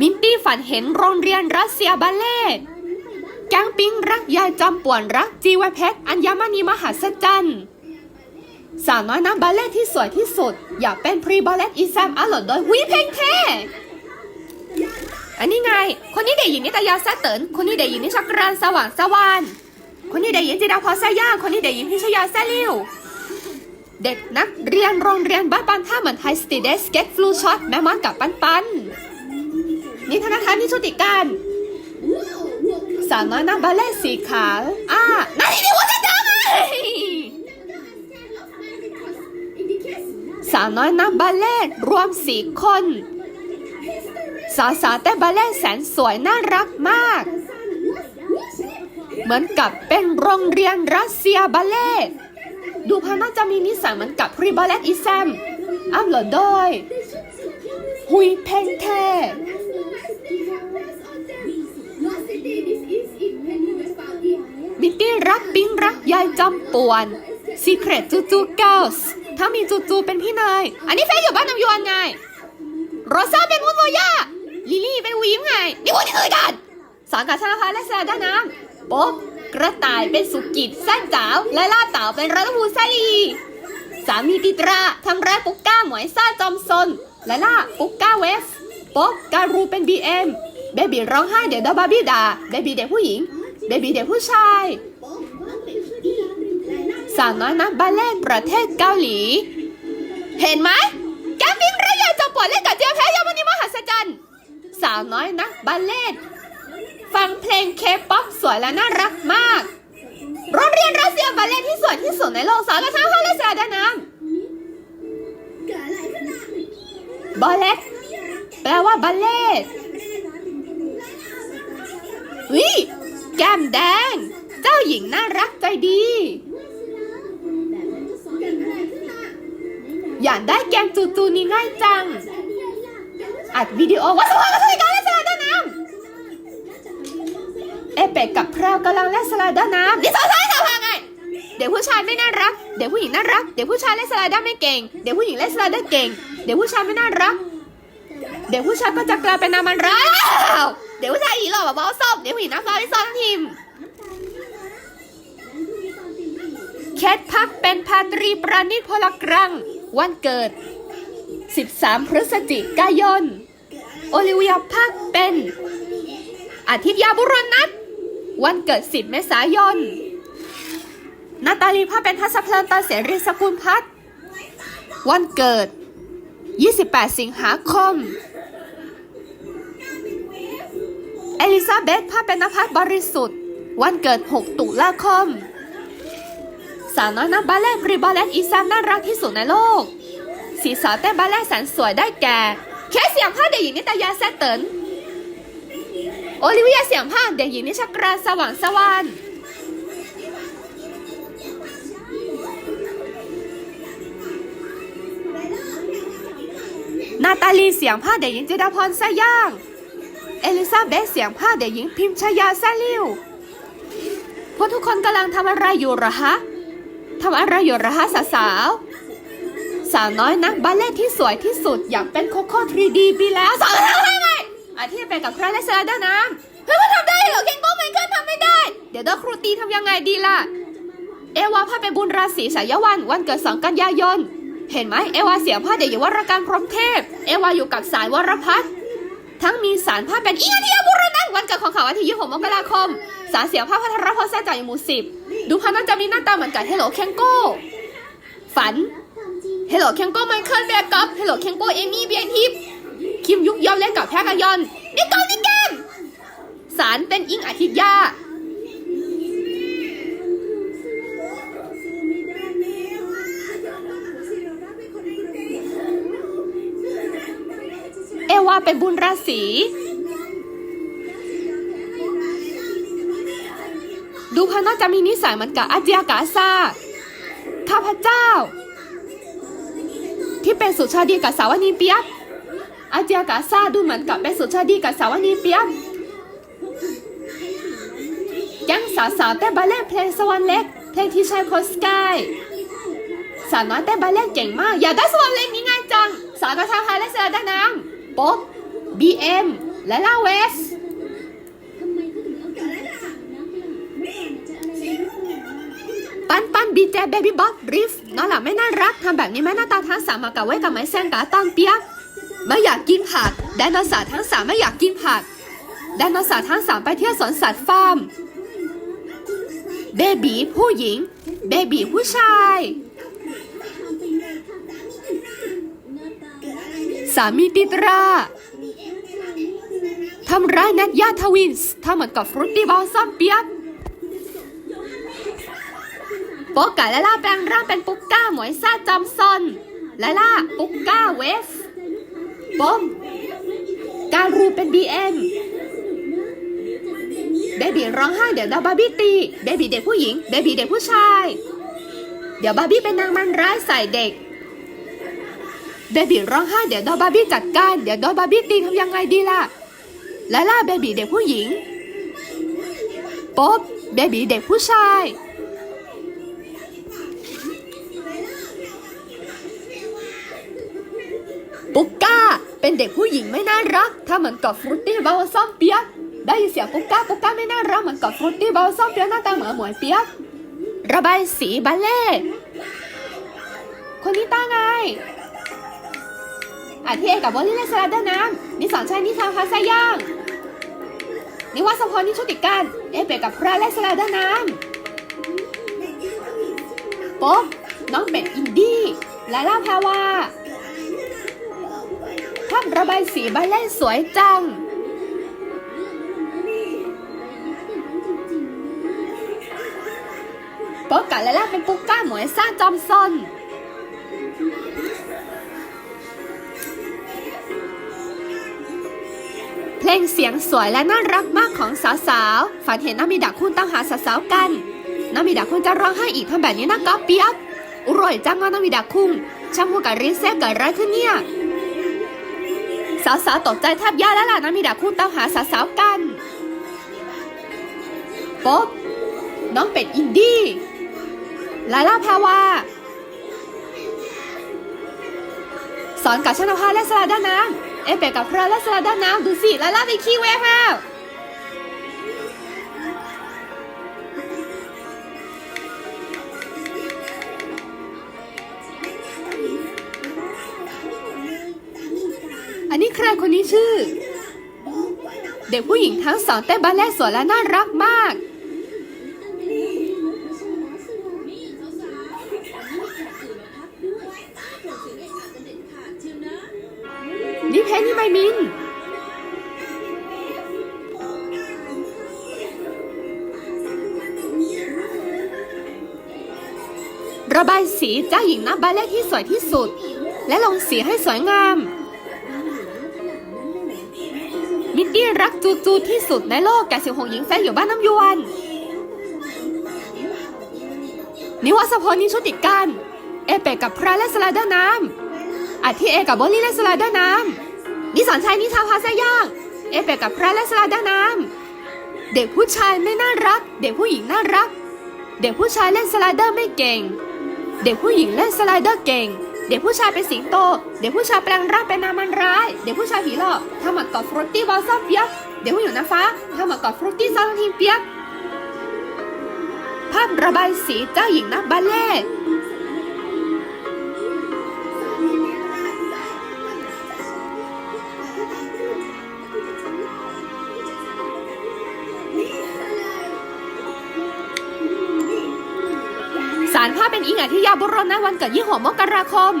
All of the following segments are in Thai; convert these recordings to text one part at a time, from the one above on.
มินตี้ฝันเห็นโรงเรียนรัสเซียบัลเล่แก๊งปิงรักยายจอมป่วนรักจีวเพชรอัญมณีมหัศจรรย์สาวน้อยน้ำบัลเล่ที่สวยที่สุด อยากเป็นพรีบัลเล่อีแซมอลอดโดยวิเพลงเท่อันนี้ไง คนนี้เด็กหญิงนิตยาแซเตินคนนี้เด็กหญิงนิชกรานสว่างสวานคนนี้เด็กหญิงจิดาพรแซย่างคนนี้เด็กหญิงพิชยาแซลิว เด็กนักเรียนโรงเรียนบ้านปันท่าเหมือนไทยสตีเดสเก็ตฟลูช็อตแม่มอนกับปันปันนี่ธนาคารนี่ชุติการสาวน้อยนักบัลเล่ต์สีขาวอ่านั่นนี่ว่าจะทำไสาวน้อยนักบัลเล่ต์รวมสี่คน สาวสาวๆเต้นบัลเล่ต์แสนสวยน่ารักมาก เหมือนกับเป็นโรงเรียนรัสเซียบัลเล่ต์ ดูพาน่าจะมีนิสัยเหมือนกับรีบัลเลต์อีแซมอัพโหลดโดยฮุยเพนเทบิตตี้รักปิ๊งรักยายจำป่วน Secret จูจูเกิลส์ถ้ามีจูจูเป็นพี่เนยอันนี้เฟยอยู่บ้านน้ำยวนไงโรซ่าเป็นวุ้นโมย่าลิลี่เป็นวีมไง นี่วุ้นที่เคยกันสอนกับชนาภาและแซด้าน้ำป๊บ กระต่ายเป็นสุกิจแซ่นจ๋าว และลาบเต่าเป็นรัตภูแซลีสามีติตราทำร้ายปุ๊กก้าหมวยซ่าจอมซนและล่าปุ๊กก้าเวฟป๊อบการูเป็นบีเอ็มเบบีร้องไห้เดี๋ยวดาบาบี้ด่าเบบีเด็กผู้หญิงเบบีเด็กผู้ชายสาวน้อยนักบัลเล่ต์ประเทศเกาหลี เห็นไหมแกมบิงระยะจะปวดเล่นกับเจียแพ้ยามันนี้มหัศจรรย์สาวน้อยนักบัลเล่ต์ ฟังเพลงเคป๊อปสวยและน่ารักมาก โรงเรียนรัสเซียบัลเล่ที่สวยที่สุดในโลกสาวกระช่างเขาและสาดาน้ำบอลเล็ตแปลว่าบัลเล่วิแก้มแดง เจ้าหญิงน่ารักใจดี อยากได้แกมจูจูนี่ง่ายจัง อัดวิดีโอว่าสวายกับสลิการและสลาด้าน้ เอเปกกับแพรวกำลังเล่นสลาด้าน้ำนี่สาวซ้ายสาวขวาไงเด็กผู้ชายไม่น่ารัก เด็กผู้หญิงน่ารัก เด็กผู้ชายเล่นสลาด้าไม่เก่ง เด็กผู้หญิงเล่นสลาด้าเก่ง เด็กผู้ชายไม่น่ารัก เด็กผู้ชายก็จะกลายเป็นนามันร้ายเด็กผู้ชายอีหล่อแบบบอสอบเด็กผู้หญิงน้ำฟ้าที่ซ้อนทั้งทีมแคทพักเป็นพาตรีประณิตพลกรัง วันเกิด 13 พฤศจิกายน โอลิเวียพักเป็นอาทิตยาบุรนัท วันเกิด 10 เมษายน นาตาลีพักเป็นทัศเพลินตาเสรีสกุลพัฒวันเกิด 28 สิงหาคม เอลิซาเบธพักเป็นนภัสบริสุทธิ์ วันเกิด 6 ตุลาคม สาวน้อยนักบัลเล่ต์พรีบัลเล่อีแซมน่ารักที่สุดในโลก สีสาวเต้นบัลเล่แสนสวยได้แก่ เคสเสียงผ้าเด็กหญิงนิตยาแซตเติน โอลิเวียเสียงผ้าเด็กหญิงนิชกราสว่างสวรรค์นาตาลีเสียงผ้าเด็กหญิงเจดาพรแซย่าง เอลิซาเบธเสียงผ้าเด็กหญิงพิมชยาแซลิวพวกทุกคนกำลังทำอะไรอยู่หรอฮะทำอะไรอยู่หรอฮะสาวสาวสาวน้อยนักบัลเล่ที่สวยที่สุดอยากเป็นโคโค่ 3D ปีแล้วสาว ไอาที่ไปกับใครและสลาด้าน้ำเฮ้ยมันทำได้เหรอเคนโก้ไมเคิลทำไม่ได้ เดี๋ยวโดนครูตีทำยังไงดีล่ะ เอวาพาไปบุญราศีสายวัน วันเกิดสองกันยายน เห็นไหมเอวาเสียผ้าเด็กอยู่วรการพรหมเทพ เอวาอยู่กับสายวรพัฒน์ทั้งมีสารภาพเป็นอีอาทิยาบุรนันวันเกิดของเขาวันที่26มกราคม สารเสียภาพพัทรพจน์แซ่จ่ายอยู่หมู่สิบดูพันน่าจะมีหน้าตาเหมือนกับเฮลโลแคนโก้ฝันเฮลโลแคนโก้ไมเคิลเบียร์กับเฮลโลแคนโก้เอมี่เบียร์ทิพย์ คิมยุกยอมเล่นกับแพรกยอนนี่เกานี่แกนสารเป็นอิงอาทิตยาเอวาเป็นบุญราศีดูพันน่าจะมีนิสัยเหมือนกับอาเจียกาซาข้าพเจ้า ที่เป็นสุชาดีกับสาวนีเปียก อาเจียกาซาดูเหมือนกับเป็นสุชาดีกับสาวนีเปียกยังสาวสาวๆเต้นบัลเล่ต์เพลงสวรรค์เล็กเพลงที่ใช้โพสกายสาวน้อยเต้นบัลเล่ต์เก่งมาก อยากได้สวรรค์เล็กนี้ง่ายจังสอนกระทาพาและเสือด้านน้ำป๊อบบีเอ็มและล่าเวสทำไมเขาถึงเอาแต่ละสั่งนักล่ะเมื่อก่อนจะอะไรเลยหรือเปล่าปันปันบีเจเบบี้บ๊อบริฟน้องหลับไม่น่ารักทำแบบนี้แม่หน้าตาทั้งสามมากับไว้กับไม้แซงกาตอนเปียก ไม่อยากกินผักไดโนเสาร์ทั้งสามไม่อยากกินผักไดโนเสาร์ทั้งสามไปเที่ยวสวนสัตว์ฟาร์มเบบีผู้หญิง เบบีผู้ชาย สามีติดราทำร้ายนัดยาทวินส์ทำเหมือนกับฟรุตตี้บอลซ่อมเปียกโป๊กไก่และล่าแปลงร่างเป็นปุ๊กก้าหมวยซ่าจอมซอนและล่าปุ๊กก้าเวฟ ปมการูเป็นบีเอ็มเบบีร้องไห้เดี๋ยวดาบาร์บี้ตีเบบีเด็กผู้หญิงเบบีเด็กผู้ชาย เดี๋ยวบาร์บี้เป็นนางมันร้ายใส่เด็กเบบีร้องไห้เดี๋ยวดนบาร์บี้จัดการเดี๋ยวดนบาร์บี้ตีทำยังไงดีล่ะละล่าเบบีเด็กผู้หญิงป๊อบเบบีเด็กผู้ชาย ปุ๊กก้า เป็นเด็กผู้หญิงไม่น่ารัก ถ้าเหมือนกับฟรุตตี้บอลซ่อมเปียก ได้ยินเสียงปุ๊กก้าปุ๊กก้าไม่น่ารักเหมือนกับฟรุตตี้บอลซ่อมเปียกหน้าตาเหมือนหมวยเปียก ระบายสีบัลเล่คนนี้ตาไงอาที่เอกับบอลลี่เลนสลัดดอร์น้ำนี่สอนใช้นิทานภาษาย่างนี่ว่าสพอนี่ชุติการเอเปกับพระและสลัดดอร์น้ำป๊อบน้องเป็ดอินดี้และล่าแพรวาาพระบายสีบัลเล่ต์สวยจัง โป๊กกะและล่าเป็นปุ๊กก้าหมวยซ่าจอมซนเพลงเสียงสวยและน่ารักมากของสาวๆ ฝันเห็นน้ามีดาคุณต้องหาสาวๆกัน น้ามีดาคุณจะร้องไห้อีกทำแบบนี้นะก๊อปเปียบอร่อยจังว่าน้ามีดาคุงช่างพูดกับริเซ่เกิดอะไรขึ้นเนี่ย สาวๆตกใจแทบแย่แล้วล่ะน้ามีดาคู่ต้อหาสาวๆกันป๊อบน้องเป็ดอินดี้ลาล่าพาวาสอนกับชนภาและสลาด้านน้ำเอเป็ดกับพระและสลาด้านน้ำดูสิลาล่าไปขี้เวฟแล้ว อันนี้ใคนนี้ชื่อ เด็กผู้หญิงทั้งสองเต้นบัลเล่ต์สวยและน่ารักมาก นี่เพนนี่ไมมินระบายสีเจ้าหญิงนักบัลเล่ต์ที่สวยที่สุด และลงสีให้สวยงาม มิตตี้รักจูจูที่สุดในโลกแกสิวหงหญิงแฟนอยู่บ้านน้ำยวน นิวัสพลนิชุติการเอเปกกับพระและสลาดอร์น้ำอาทิเอกับโบลี่และสลาดอร์น้ำนิสันชัยนิชาพาเซย่างเอเปกกับพระและสลาดอร์น้ำเด็กผู้ชายไม่น่ารัก เด็กผู้หญิงน่ารัก เด็กผู้ชายเล่นสไลเดอร์ไม่เก่ง เด็กผู้หญิงเล่นสไลเดอร์เก่ง เด็กผู้ชายเป็นสิงโต เด็กผู้ชายแปลงร่างเป็นนามันร้าย เด็กผู้ชายผีหลอกทำหมัดกอบฟรุตตี้บอลซอมเปียก เด็กผู้หญิงน้ำฟ้าทำหมัดกอบฟรุตตี้ซอลทีมเปียกภาพระบายสีเจ้าหญิงนักบัลเล่ารภาพเป็นอิงอาทิยาบุรณะวันเกิดยี่หัวมกราคม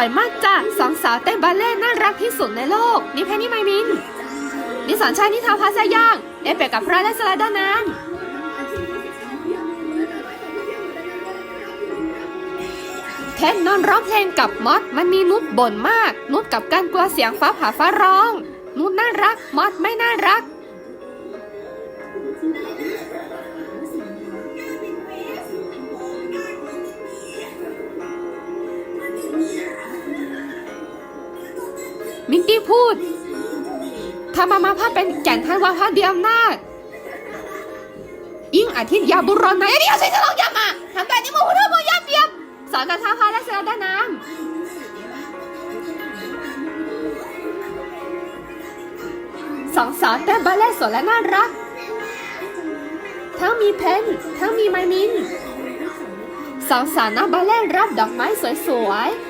วยมากจ้ะสองสาวเต้นบัลเล่ต์น่ารักที่สุดในโลก นี่เพนนี่ไมมินนี่สอนชายนิทาพาซาย่าง เอเปกกับพระและสลาดานันเทนนอนร้องเพลงกับมอสมันมีนุชบ่นมาก นุชกับการกลัวเสียงฟ้าผ่าฟ้าร้อง นุชน่ารัก มอสไม่น่ารัก มิงกี้พูดทำมามาพาเป็นแก่นทันวาพาเดียมนาจยิ่งอาทิตย์ยาบุรอนไหนอันนี้เอาใช้จะลองยำมาทำแบบนี้มูหูเธอโมยำเดียบสอนกับท้าพาและเสือด้านน้ำสองสาวเต้นบัลเล่ต์สวยและน่ารัก ทั้งมีเพนทั้งมีไมมินสองสาวนักบัลเล่ต์รับดอกไม้สวยๆ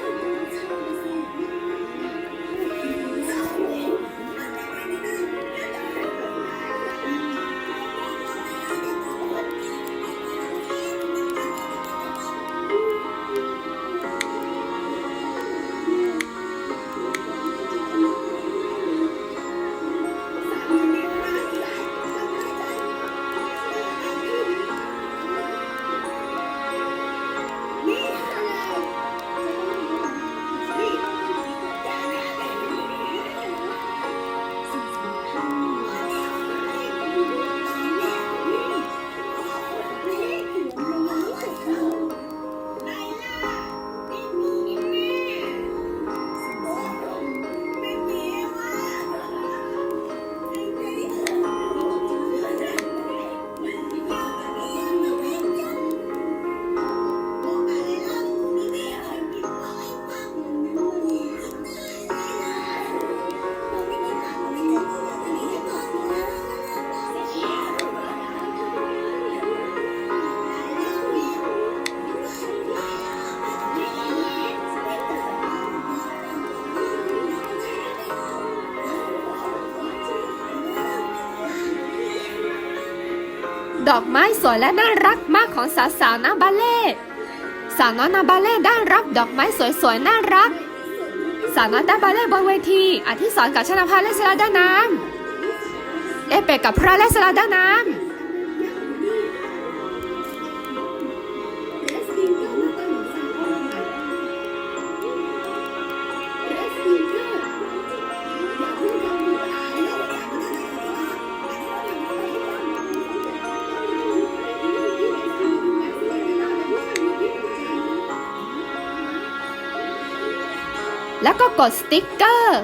ดอกไม้สวยและน่ารักมากของสาวสาวนาบาเล่ สาวน้อยนาบาเล่ได้รับดอกไม้สวยๆน่ารัก สาวน้อยนาบาเล่บนเวทีอธิสรกับชนะพาและสลาด้าน้ำเอเปกกับพระและสลาด้าน้ำ แล้วก็กดสติ๊กเกอร์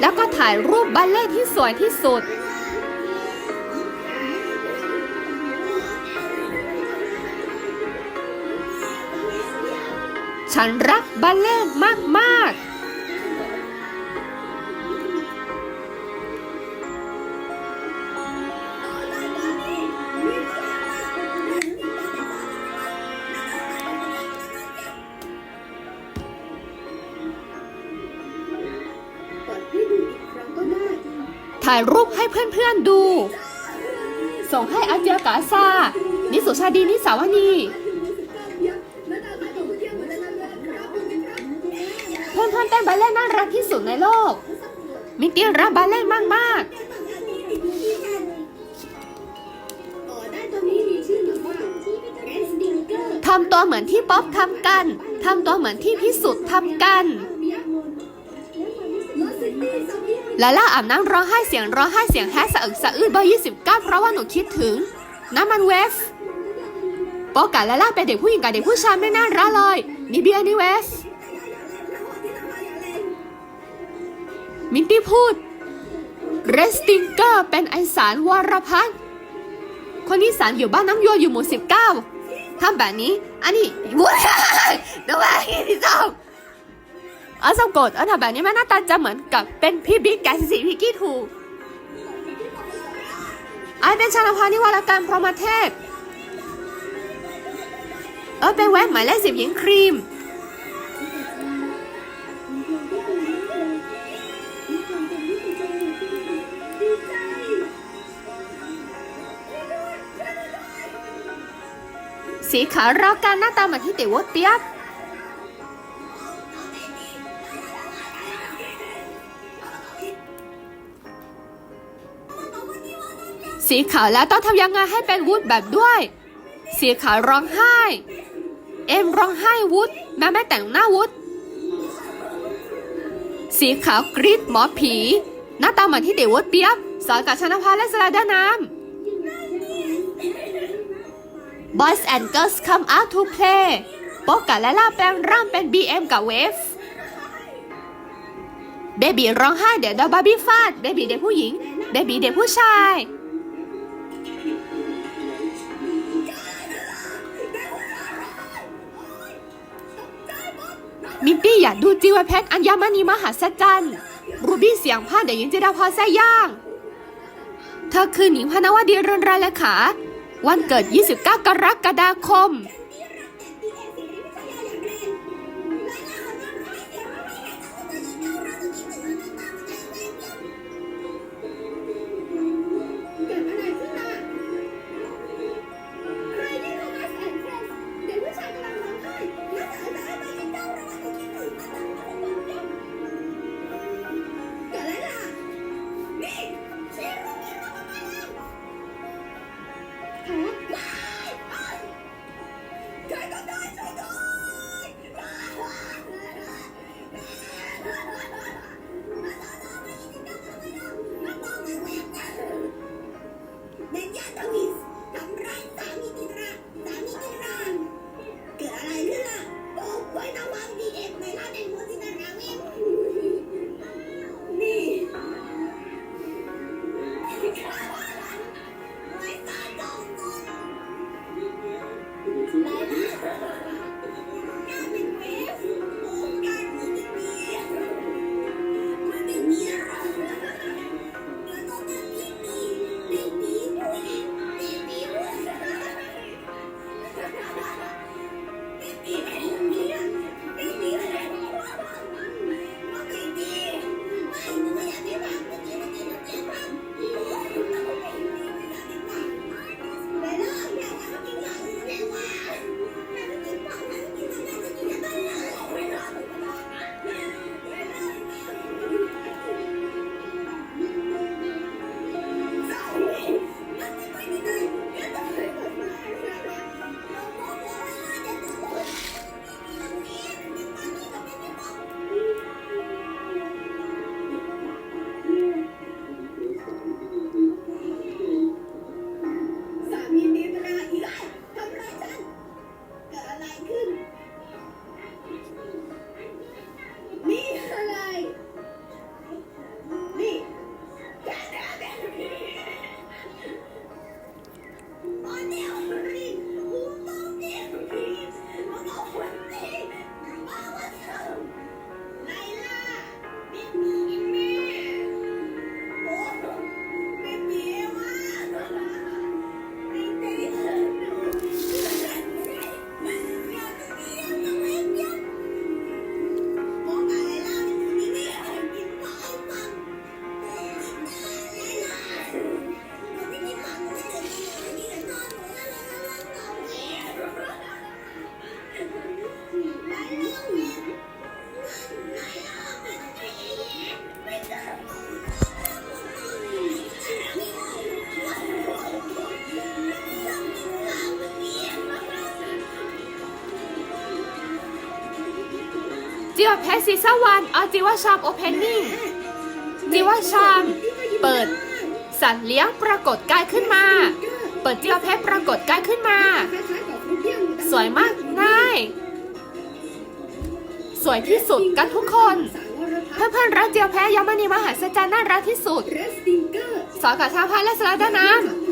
แล้วก็ถ่ายรูปบัลเล่ที่สวยที่สุด ฉันรักบัลเล่มาก ๆ ถ่ายรูปให้เพื่อนๆดู ส่งให้อาเจียกาซา นิสุชาดี นิสาวนีเพื่อนๆเต้นบัลเล่ต์น่ารักที่สุดในโลก มิกกี้รักบัลเล่ต์มากมากอร์ๆทำตัวเหมือนที่ป๊อปทำกัน ทำตัวเหมือนที่พิสุทธ์ทำกัน ลาล่าอาบน้ำร้องไห้เสียงร้องไห้เสียงแฮสะอึกสะอื้นเบอร์ยี่สิบเก้าเพราะว่าหนูคิดถึง น้ำมันเวฟโป๊กะลาล่าเป็นเด็กผู้หญิงกับเด็กผู้ชายไม่น่ารักเลยนี่เบียร์นี่เวฟมินตี้พูดเรสติงเกอร์เป็นไอสารวารพันคนนี้สารอยู่บ้านน้ำยัวอยู่หมู่สิบเก้าทำแบบนี้ อันนี้วุ้นดูว่ที่ส เอาสมกดเอาทำแบบนี้มันหน้าตาจะเหมือนกับเป็นพี่บิ๊กแกสิพี่กี้ถูกไอเป็นชาลพานิวรการพรหมเทพเออเป็นแว่นหมายเลขสิบหญิงครีมสีขาวราการหน้าตาเหมือนที่เต๋อวเปียบ สีขาวแล้วต้องทำยังไงให้เป็นวุฒแบบด้วย สีขาวร้องไห้ เอ็มร้องไห้วุฒแม่แม่แต่งหน้าวุฒสีขาวกรีดหมอผี หน้าตาเหมือนที่เต๋อวเปียบสอนกับชนภาและสลาดาน้ำ Boys and Girls Come Out to Play โปกกับและล่าแปลงร่างเป็น BM กับเวฟเบบีร้องไห้เดี๋ยวโดนบาร์บี้ฟาดเบบีเด็กผู้หญิงเบบีเด็กผู้ชาย มินตี้อยากดูจิวเพชรอัญมณีมหาสัจจันรูบี้เสียงผ้าเด็กหญิงจิดาพรแซ่ย่าง เธอคือหนิงพนวดีเรือนรายเลขา วันเกิด 29 กรกฎาคม เพชรซีซั่นวันอาจิวชามโอเพนนิ่งจิวชาม เปิด สัตว์เลี้ยงปรากฏกายขึ้นมา เปิดจิวเพชรปรากฏกายขึ้นมา สวยมากง่าย สวยที่สุดกันทุกคนสาวรเพื่อนๆรักเจียวแพ้ยอมณีมหัศจรรย์น่ารักที่สุดสติงเกอนกับชาวพายและสลัดน้あ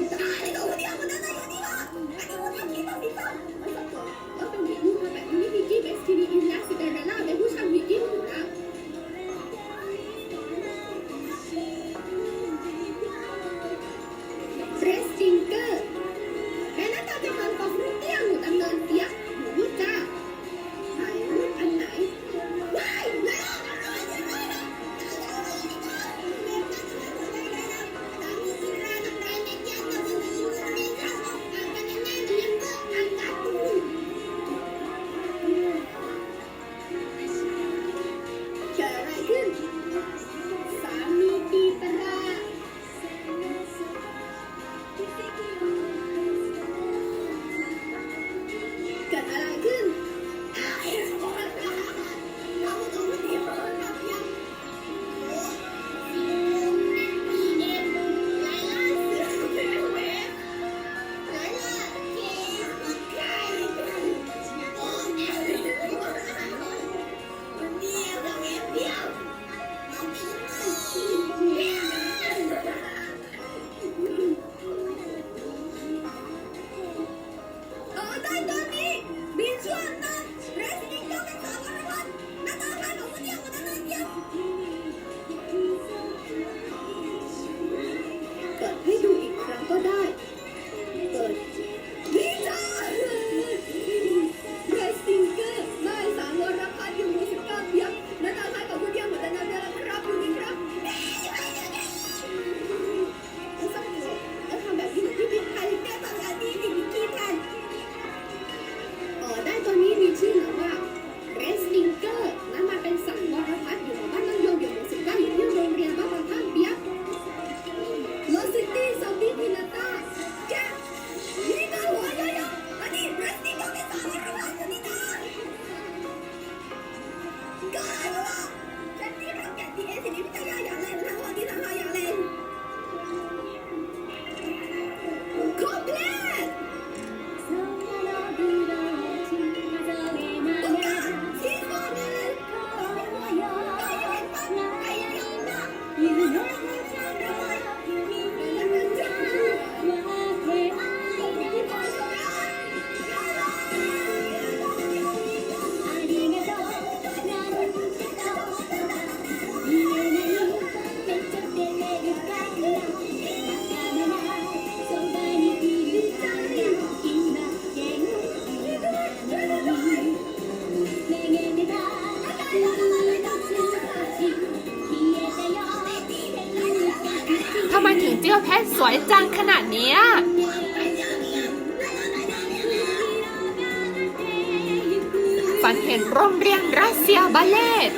บาเลต